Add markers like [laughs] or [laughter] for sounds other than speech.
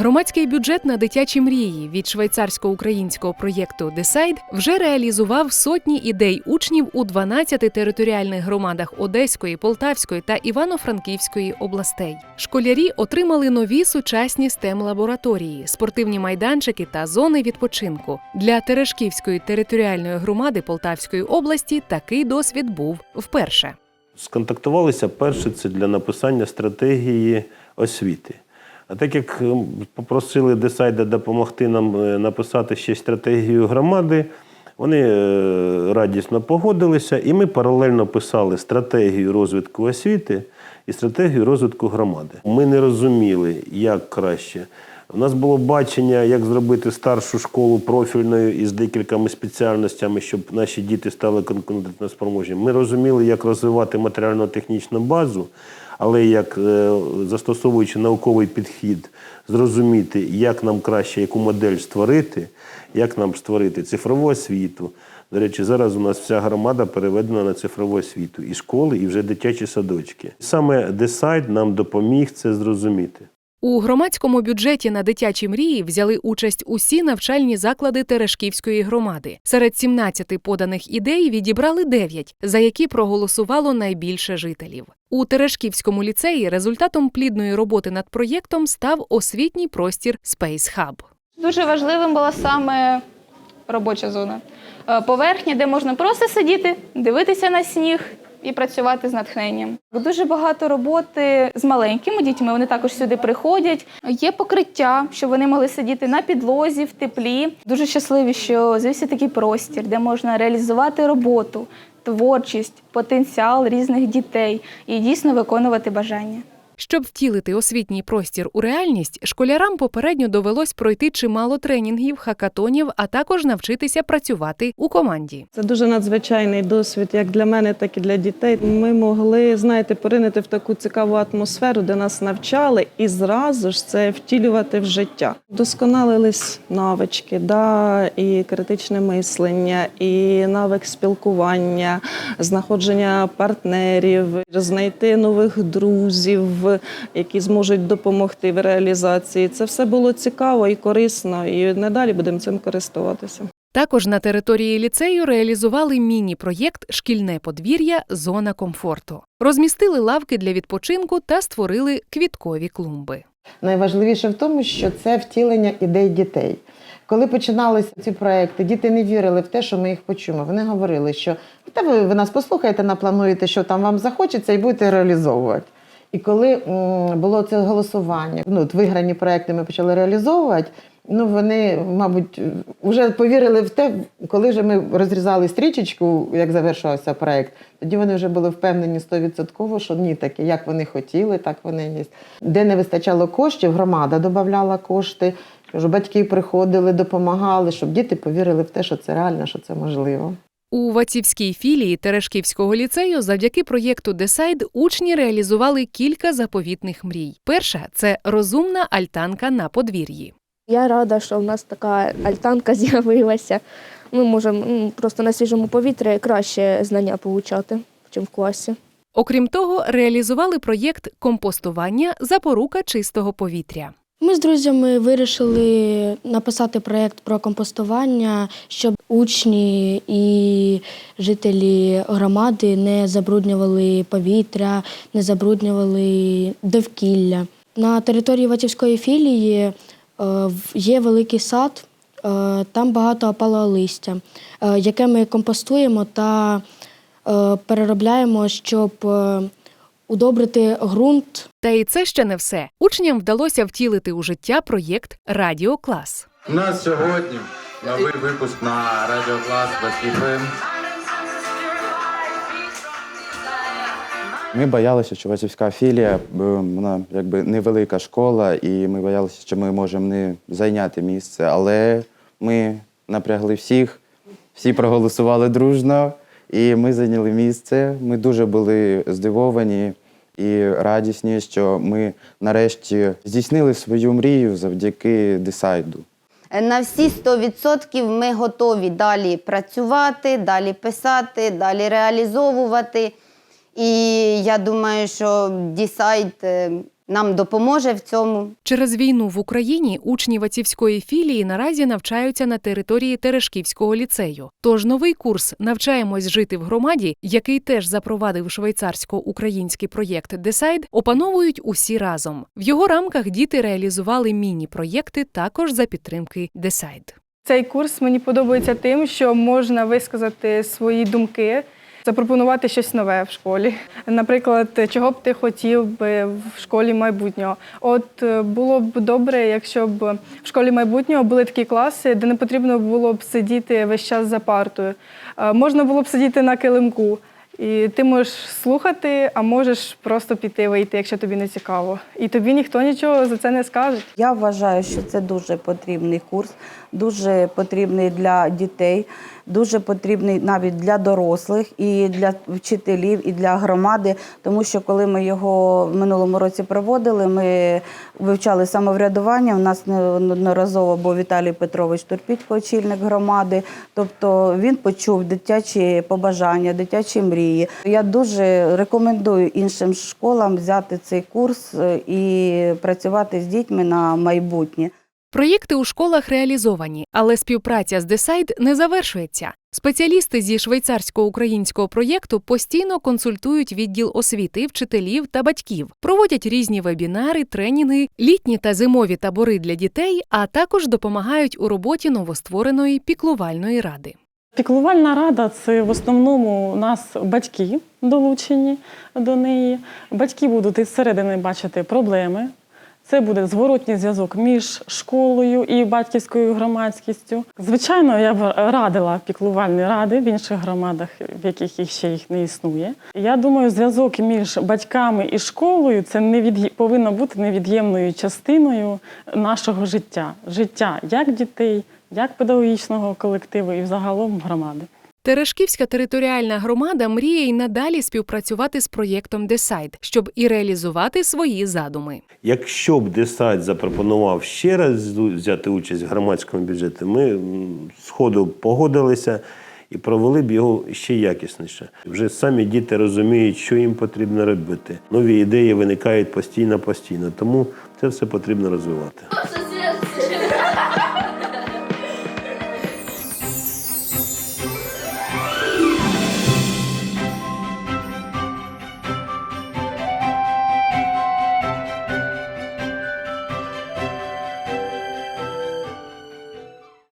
Громадський бюджет на дитячі мрії від швейцарсько-українського проєкту Decide вже реалізував сотні ідей учнів у 12 територіальних громадах Одеської, Полтавської та Івано-Франківської областей. Школярі отримали нові сучасні stem лабораторії, спортивні майданчики та зони відпочинку. Для Терешківської територіальної громади Полтавської області такий досвід був вперше. Сконтактувалися перше це для написання стратегії освіти. А так як ем, попросили Десайда допомогти нам е, написати ще стратегію громади, вони е, радісно погодилися, і ми паралельно писали стратегію розвитку освіти і стратегію розвитку громади. Ми не розуміли, як краще. У нас було бачення, як зробити старшу школу профільною із декількома спеціальностями, щоб наші діти стали конкурентоспроможними. Ми розуміли, як розвивати матеріально-технічну базу, але як е, застосовуючи науковий підхід, зрозуміти, як нам краще яку модель створити, як нам створити цифрову освіту. До речі, зараз у нас вся громада переведена на цифрову освіту і школи, і вже дитячі садочки. Саме десайт нам допоміг це зрозуміти. У громадському бюджеті на дитячі мрії взяли участь усі навчальні заклади Терешківської громади. Серед 17 поданих ідей відібрали 9, за які проголосувало найбільше жителів. У Терешківському ліцеї результатом плідної роботи над проєктом став освітній простір Space Hub. Дуже важливим була саме робоча зона. Е, Поверхня, де можна просто сидіти, дивитися на сніг і працювати з натхненням. Дуже багато роботи з маленькими дітьми. Вони також сюди приходять. Є покриття, щоб вони могли сидіти на підлозі в теплі. Дуже щасливі, що з'явився такий простір, де можна реалізувати роботу, творчість, потенціал різних дітей і дійсно виконувати бажання. Щоб втілити освітній простір у реальність, школярам попередньо довелось пройти чимало тренінгів, хакатонів, а також навчитися працювати у команді. Це дуже надзвичайний досвід, як для мене, так і для дітей. Ми могли, знаєте, поринити в таку цікаву атмосферу, де нас навчали, і зразу ж це втілювати в життя. Досконалились навички, да, і критичне мислення, і навик спілкування, знаходження партнерів, знайти нових друзів, які зможуть допомогти в реалізації. Це все було цікаво і корисно, і надалі будемо цим користуватися. Також на території ліцею реалізували міні-проєкт Шкільне подвір'я Зона комфорту. Розмістили лавки для відпочинку та створили квіткові клумби. Найважливіше в тому, що це втілення ідей дітей. Коли починалися ці проекти, діти не вірили в те, що ми їх почуємо. Вони говорили, що та ви, ви нас послухаєте, наплануєте, що там вам захочеться, і будете реалізовувати. І коли було це голосування, ну от виграні проекти ми почали реалізовувати. Ну вони, мабуть, вже повірили в те, коли вже ми розрізали стрічечку, як завершувався проект. Тоді вони вже були впевнені стовідсотково, що ні, таке, як вони хотіли, так вони є. Де не вистачало коштів, громада додавала кошти. Кажу, батьки приходили, допомагали, щоб діти повірили в те, що це реально, що це можливо. У Вацівській філії Терешківського ліцею завдяки проєкту Десайд учні реалізували кілька заповітних мрій. Перша це розумна альтанка на подвір'ї. Я рада, що в нас така альтанка [laughs] з'явилася. Ми можемо просто на свіжому повітрі краще знання получати, ніж в класі. Окрім того, реалізували проєкт компостування запорука чистого повітря. Ми з друзями вирішили написати проєкт про компостування, щоб учні і жителі громади не забруднювали повітря, не забруднювали довкілля. На території Ватівської філії е, є великий сад, е, там багато опалого листя, е, яке ми компостуємо та переробляємо, щоб удобрити ґрунт Та і це ще не все. Учням вдалося втілити у життя проєкт Радіоклас. У нас сьогодні новий випуск на радіоклас ФМ. Ми боялися, що Васівська філія, вона якби невелика школа, і ми боялися, що ми можемо не зайняти місце. Але ми напрягли всіх, всі проголосували дружно, і ми зайняли місце. Ми дуже були здивовані і радісні, що ми нарешті здійснили свою мрію завдяки десайду. На всі 100% ми готові далі працювати, далі писати, далі реалізовувати. І я думаю, що Дісайд нам допоможе в цьому. Через війну в Україні учні Вацівської філії наразі навчаються на території Терешківського ліцею. Тож новий курс Навчаємось жити в громаді, який теж запровадив швейцарсько-український проєкт Десайд, опановують усі разом. В його рамках діти реалізували міні-проєкти також за підтримки Десайд. Цей курс мені подобається тим, що можна висказати свої думки, запропонувати щось нове в школі. Наприклад, чого б ти хотів би в школі майбутнього. От е, було б добре, якщо б в школі майбутнього були такі класи, де не потрібно було б сидіти весь час за партою. Е, Можна було б сидіти на килимку. І ти можеш слухати, а можеш просто піти вийти, якщо тобі не цікаво. І тобі ніхто нічого за це не скаже. Я вважаю, що це дуже потрібний курс, дуже потрібний для дітей, дуже потрібний навіть для дорослих, і для вчителів, і для громади. Тому що коли ми його в минулому році проводили, ми вивчали самоврядування. У нас неодноразово був Віталій Петрович Турпітько, очільник громади. Тобто він почув дитячі побажання, дитячі мрії. Я дуже рекомендую іншим школам взяти цей курс е, і працювати з дітьми на майбутнє. Проєкти у школах реалізовані, але співпраця з Десайд не завершується. Спеціалісти зі швейцарсько-українського проєкту постійно консультують відділ освіти, вчителів та батьків, проводять різні вебінари, тренінги, літні та зимові табори для дітей, а також допомагають у роботі новоствореної піклувальної ради. Піклувальна рада це в основному у нас батьки долучені до неї. Батьки будуть із середини бачити проблеми. Це буде зворотній зв'язок між школою і батьківською громадськістю. Звичайно, я б радила піклувальні ради в інших громадах, в яких їх ще їх не існує. Я думаю, зв'язок між батьками і школою це невід'є- повинно бути невід'ємною частиною нашого життя. Життя як дітей, як педагогічного колективу і взагалом громади. Терешківська територіальна громада мріє й надалі співпрацювати з проєктом Десайд, щоб і реалізувати свої задуми. Якщо б Десайт запропонував ще раз взяти участь в громадському бюджеті, ми сходу погодилися і провели б його ще якісніше. Вже самі діти розуміють, що їм потрібно робити. Нові ідеї виникають постійно, постійно. Тому це все потрібно розвивати.